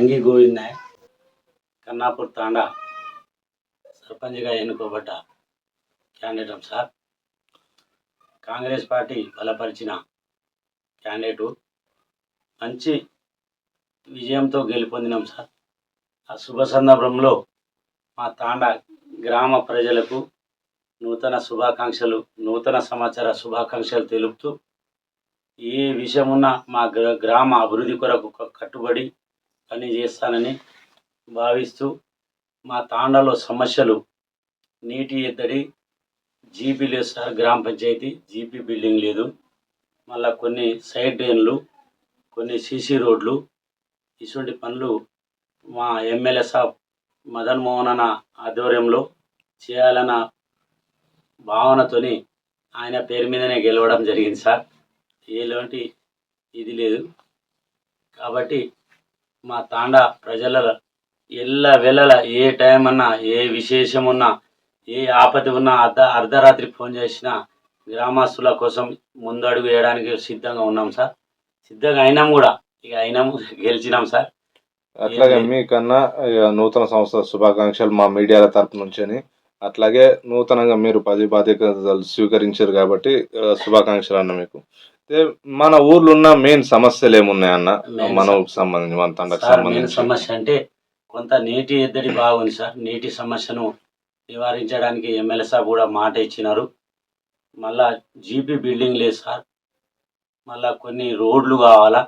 నంగి గోవింద్ నాయక్ కన్నాపూర్ తాండా సర్పంచ్గా ఎన్నుకోబడ్డ candidate sir. Congress party బలపరిచిన క్యాండిడేటు. మంచి విజయంతో గెలుపొందినాం సార్. ఆ శుభ సందర్భంలో మా తాండా గ్రామ ప్రజలకు నూతన శుభాకాంక్షలు నూతన సమాచార శుభాకాంక్షలు తెలుపుతూ ఏ విషయమున్నా మా గ్రామ అభివృద్ధి కొరకు కట్టుబడి పని చేస్తానని భావిస్తూ మా తాండాలో సమస్యలు నీటి ఎద్దడి జీపీ లేదు సార్ గ్రామ పంచాయతీ జీపీ బిల్డింగ్ లేదు. మళ్ళా కొన్ని సైడ్ డ్రైన్లు కొన్ని సీసీ రోడ్లు ఇటువంటి పనులు మా ఎమ్మెల్యే సాబ్ మదన్ మోహన్ అన్న ఆధ్వర్యంలో చేయాలన్న భావనతోని ఆయన పేరు మీదనే గెలవడం జరిగింది సార్. ఎలాంటి ఇది లేదు. కాబట్టి మా తాండా ప్రజల ఎల్ల వెళ్ళల ఏ టైం అన్నా ఏ విశేషం ఉన్నా ఏ ఆపద ఉన్నా అర్ధ అర్ధరాత్రి ఫోన్ చేసినా గ్రామస్తుల కోసం ముందడుగు వేయడానికి సిద్ధంగా ఉన్నాం సార్. సిద్ధంగా అయినాం కూడా. ఇక అయినాము గెలిచినాం సార్. అట్లాగే? మీకన్నా ఇక నూతన సంవత్సర శుభాకాంక్షలు మా మీడియాల తరపు నుంచి అట్లాగే నూతనంగా మీరు పది బాధ్యతలు స్వీకరించారు కాబట్టి శుభాకాంక్షలు అన్న మీకు. మన ఊర్లో ఉన్న మెయిన్ సమస్యలు ఏమున్నాయన్న మన సంబంధించి మన తండకు సార్ మెయిన్ సంబంధించి. సమస్య అంటే కొంత నీటి ఎద్దడి బాగుంది సార్. నీటి సమస్యను నివారించడానికి ఎమ్మెల్యే సాబ్ కూడా మాట ఇచ్చినారు. మళ్ళా జీపీ బిల్డింగ్ లేదు సార్. మళ్ళా కొన్ని రోడ్లు కావాలా.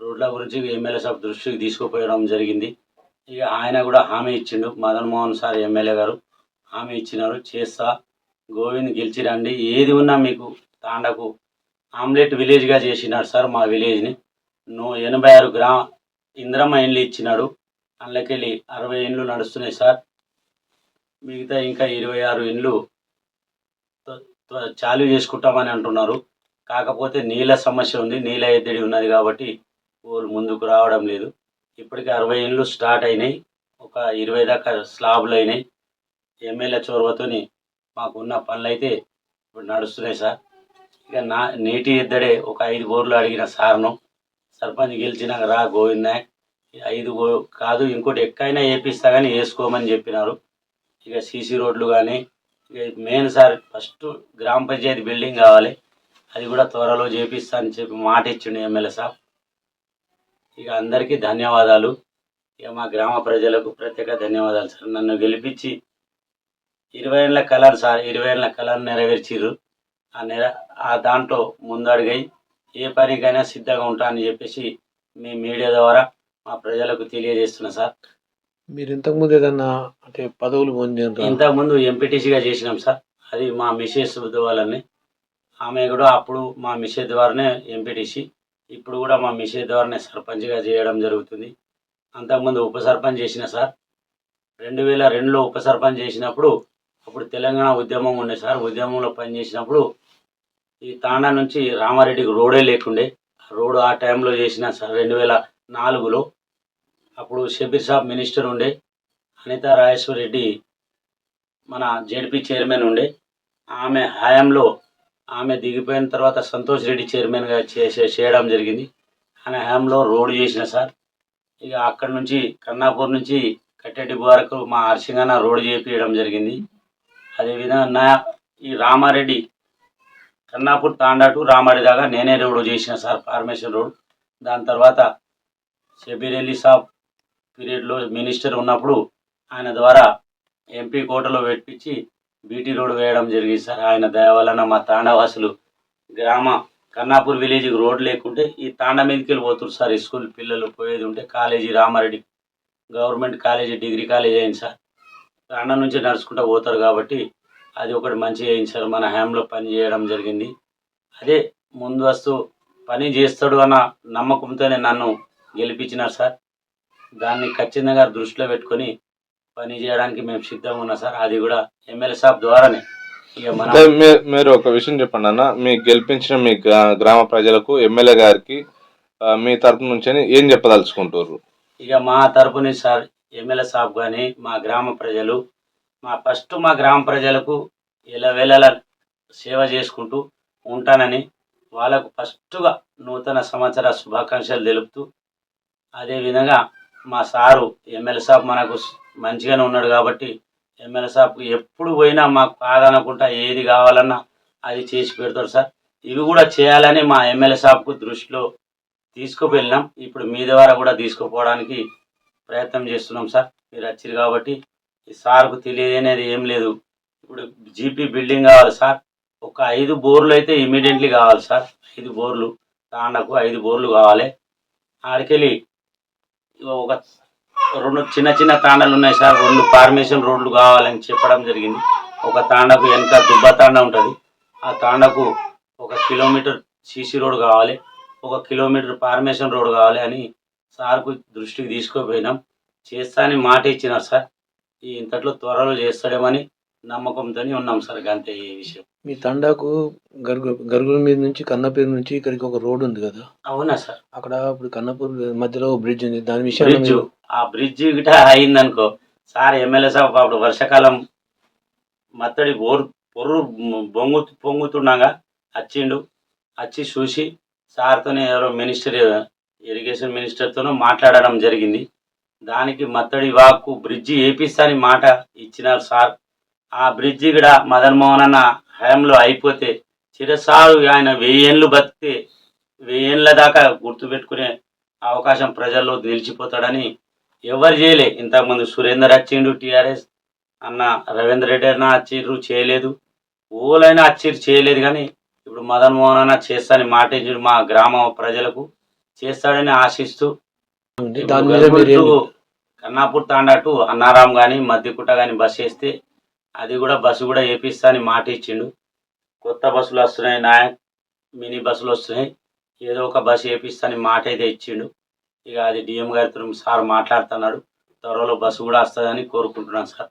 రోడ్ల గురించి ఎమ్మెల్యే సాబ్ దృష్టికి తీసుకుపోయడం జరిగింది. ఇక ఆయన కూడా హామీ ఇచ్చిండు. మదన్ మోహన్ సార్ ఎమ్మెల్యే గారు హామీ ఇచ్చినారు. చేస్తా గోవింద్ గెలిచి రండి ఏది ఉన్నా మీకు తాండకు ఆమ్లెట్ విలేజ్గా చేసినాడు సార్ మా విలేజ్ని నూ. ఎనభై ఆరు గ్రా ఇంద్రమ్మ ఇండ్లు ఇచ్చినాడు. అందులోకెళ్ళి అరవై ఇండ్లు నడుస్తున్నాయి సార్. మిగతా ఇంకా ఇరవై ఆరు ఇండ్లు త్వ- త్వ- చాలు చేసుకుంటామని అంటున్నారు. కాకపోతే నీళ్ళ సమస్య ఉంది నీళ్ళ ఎద్దడి ఉన్నది కాబట్టి వాళ్ళు ముందుకు రావడం లేదు. ఇప్పటికి అరవై ఇండ్లు స్టార్ట్ అయినాయి. ఒక ఇరవై దాకా స్లాబ్లు అయినాయి. ఎమ్మెల్యే చొరవతోని మాకున్న పనులు అయితే ఇప్పుడు నడుస్తున్నాయి సార్. ఇక నా నీటి ఎద్దడే ఒక ఐదు గోర్లు అడిగిన సార్ను. సర్పంచ్ గెలిచినాక రా గోవింద్ ఐదు గో- కాదు ఇంకోటి ఎక్కైనా వేపిస్తా కానీ వేసుకోమని చెప్పినారు. ఇక సీసీ రోడ్లు కానీ ఇక మెయిన్ సార్ ఫస్ట్ గ్రామ పంచాయతీ బిల్డింగ్ కావాలి. అది కూడా త్వరలో చేపిస్తా అని చెప్పి మాట ఇచ్చిండు ఎమ్మెల్యే సార్ ఇక అందరికీ ధన్యవాదాలు. ఇక మా గ్రామ ప్రజలకు ప్రత్యేక ధన్యవాదాలు సార్. నన్ను గెలిపించి ఇరవై ఏళ్ళ కలర్ సార్ ఇరవై ఏళ్ళ కలర్ నెరవేర్చిర్రు. ఆ నెర ఆ దాంట్లో ముందడుగై ఏ పనికైనా సిద్ధంగా ఉంటా అని చెప్పేసి మీ మీడియా ద్వారా మా ప్రజలకు తెలియజేస్తున్నా సార్. మీరు ఇంతకుముందు ఏదన్నా అంటే పదవులు పొందిన ఇంతకుముందు ఎంపీటీసీగా చేసినాం సార్. అది మా మిసెస్ వాళ్ళని. ఆమె కూడా అప్పుడు మా మిసెస్ ద్వారానే ఎంపీటీసీ. ఇప్పుడు కూడా మా మిసెస్ ద్వారానే సర్పంచ్గా చేయడం జరుగుతుంది. అంతకుముందు ఉప సర్పంచ్ చేసిన సార్. రెండు వేల రెండులో ఉప సర్పంచ్ చేసినప్పుడు అప్పుడు తెలంగాణ ఉద్యమం ఉండే సార్. ఉద్యమంలో పనిచేసినప్పుడు ఈ తాండా నుంచి రామారెడ్డికి రోడే లేకుండే. ఆ రోడ్ ఆ టైంలో చేసిన సార్ రెండు వేల నాలుగులో అప్పుడు షబీర్ సాబ్ మినిస్టర్ ఉండే. అనితా రాజేశ్వర్ రెడ్డి మన జెడ్పీ చైర్మన్ ఉండే. ఆమె హయాంలో ఆమె దిగిపోయిన తర్వాత సంతోష్ రెడ్డి చైర్మన్గా చేసే చేయడం జరిగింది. ఆయన హయాంలో రోడ్డు చేసిన సార్. ఇక అక్కడి నుంచి కన్నాపూర్ నుంచి కట్టెటి వరకు మా హర్షింగన్న రోడ్డు చేపించడం జరిగింది. అదేవిధంగా నా ఈ రామారెడ్డి కన్నాపూర్ తాండా టు రామారెడ్డి దాకా నేనే రోడ్డు చేసిన సార్ ఫార్మేషన్ రోడ్ దాని తర్వాత షబీర్ అలీ సాబ్ పీరియడ్లో మినిస్టర్ ఉన్నప్పుడు ఆయన ద్వారా ఎంపీ కోటలో పెట్టించి బీటీ రోడ్ వేయడం జరిగింది సార్. ఆయన దయ వలన మా తాండావాసులు గ్రామ కన్నాపూర్ విలేజ్కి రోడ్ లేకుంటే ఈ తాండా మీదకి వెళ్ళిపోతున్నారు సార్. ఈ స్కూల్ పిల్లలు పోయేది ఉంటే college Ramareddy government college degree college అయింది సార్. తాండా నుంచి నడుచుకుంటూ పోతారు కాబట్టి అది ఒకటి మంచిగా సార్ మన హ్యామ్లో పని చేయడం జరిగింది. అదే ముందు వస్తూ పని చేస్తాడు అన్న నమ్మకంతోనే నన్ను గెలిపించినారు సార్. దాన్ని ఖచ్చితంగా దృష్టిలో పెట్టుకొని పని చేయడానికి మేము సిద్ధంగా ఉన్నాం సార్. అది కూడా ఎమ్మెల్యే సాబ్ ద్వారానే. మీరు ఒక విషయం చెప్పండి అన్న. మీకు గెలిపించిన మీ గ్రా- గ్రామ ప్రజలకు ఎమ్మెల్యే గారికి మీ తరపు నుంచి ఏం చెప్పదలుచుకుంటారు ఇక మా తరపుని సార్ ఎమ్మెల్యే సాబ్ కానీ మా గ్రామ ప్రజలు మా ఫస్ట్ మా గ్రామ ప్రజలకు ఎలా వెళ్ళాల సేవ చేసుకుంటూ ఉంటానని వాళ్ళకు ఫస్ట్గా నూతన సంవత్సర శుభాకాంక్షలు తెలుపుతూ అదేవిధంగా మా సారు ఎమ్మెల్యే సాబ్ మనకు మంచిగానే ఉన్నాడు కాబట్టి ఎమ్మెల్యే సాబ్కు ఎప్పుడు పోయినా మాకు కాదనకుండా ఏది కావాలన్నా అది చేసి పెడతాడు సార్. ఇవి కూడా చేయాలని మా ఎమ్మెల్యే సాబ్కు దృష్టిలో తీసుకువెళ్ళినాం ఇప్పుడు మీ ద్వారా కూడా తీసుకుపోవడానికి ప్రయత్నం చేస్తున్నాం సార్. మీరు వచ్చారు కాబట్టి ఈ సార్కు తెలియదు అనేది ఏం లేదు. ఇప్పుడు జీపీ బిల్డింగ్ కావాలి సార్. ఒక ఐదు బోర్లు అయితే ఇమీడియట్లీ కావాలి సార్. ఐదు బోర్లు. తాండకు ఐదు బోర్లు కావాలి. ఆడికెళ్ళి ఒక రెండు చిన్న చిన్న తాండాలు ఉన్నాయి సార్. రెండు ఫార్మేషన్ రోడ్లు కావాలని చెప్పడం జరిగింది. ఒక తాండకు వెనక దుబ్బ తాండ ఉంటుంది. ఆ తాండకు ఒక కిలోమీటర్ సీసీ రోడ్ కావాలి. ఒక కిలోమీటర్ ఫార్మేషన్ రోడ్ కావాలి అని సార్కు దృష్టికి తీసుకుపోయినాం. చేస్తా అని మాట ఇచ్చినారు సార్. ఈ ఇంతట్లో త్వరలో చేస్తాడేమని నమ్మకంతో ఉన్నాం సార్ అంతే ఈ విషయం. మీ తండాకు గరుగు గరుగుల మీద నుంచి కన్నపేరు నుంచి ఇక్కడికి ఒక రోడ్ ఉంది కదా? అవునా సార్? అక్కడ ఇప్పుడు కన్నపూర్ మధ్యలో బ్రిడ్జ్ ఉంది. దాని బ్రిడ్జ్? మీరు- ఆ బ్రిడ్జ్ గిట అయిందనుకో సార్ ఎమ్మెల్యే సాబ్ అప్పుడు వర్షాకాలం మత్తడి బోర్ పొర్రు బొంగు పొంగుతుండగా వచ్చిండు వచ్చి చూసి సార్తోనే ఎవరో మినిస్టర్ ఇరిగేషన్ మినిస్టర్తోనూ మాట్లాడడం జరిగింది. దానికి మత్తడి వాక్కు బ్రిడ్జి వేపిస్తాని మాట ఇచ్చినారు సార్. ఆ బ్రిడ్జి కూడా మదన్ మోహన్ అన్న హయాంలో అయిపోతే చిరసారు ఆయన వెయ్యేళ్ళు బతికితే వెయ్యేళ్ళ దాకా గుర్తుపెట్టుకునే అవకాశం ప్రజల్లో నిలిచిపోతాడని ఎవరు చేయలే. ఇంతకుముందు సురేందర్ వచ్చిండు టీఆర్ఎస్ అన్న రవీంద్ర రెడ్డి అన్న అచ్చిర్రు చేయలేదు. ఓలైనా అచ్చిర్రు చేయలేదు కానీ ఇప్పుడు మదన్ మోహన్ అన్న చేస్తాని మాట ఇచ్చిండు మా గ్రామ ప్రజలకు. చేస్తాడని ఆశిస్తూ దాని మీద మీరు ఏం- ఇప్పుడు కన్నాపూర్ తాండాటు అన్నారాం కానీ మధ్యకుట్ట కానీ బస్సు వేస్తే అది కూడా బస్సు కూడా వేపిస్తా అని మాట ఇచ్చిండు. కొత్త బస్సులు వస్తున్నాయి నాయక్ మినీ బస్సులు వస్తున్నాయి. ఏదో ఒక బస్సు వేపిస్తా అని మాట అయితే ఇచ్చిండు. ఇక అది డిఎం గారితో సార్ మాట్లాడుతున్నాడు త్వరలో బస్సు కూడా వస్తుందని కోరుకుంటున్నాను సార్.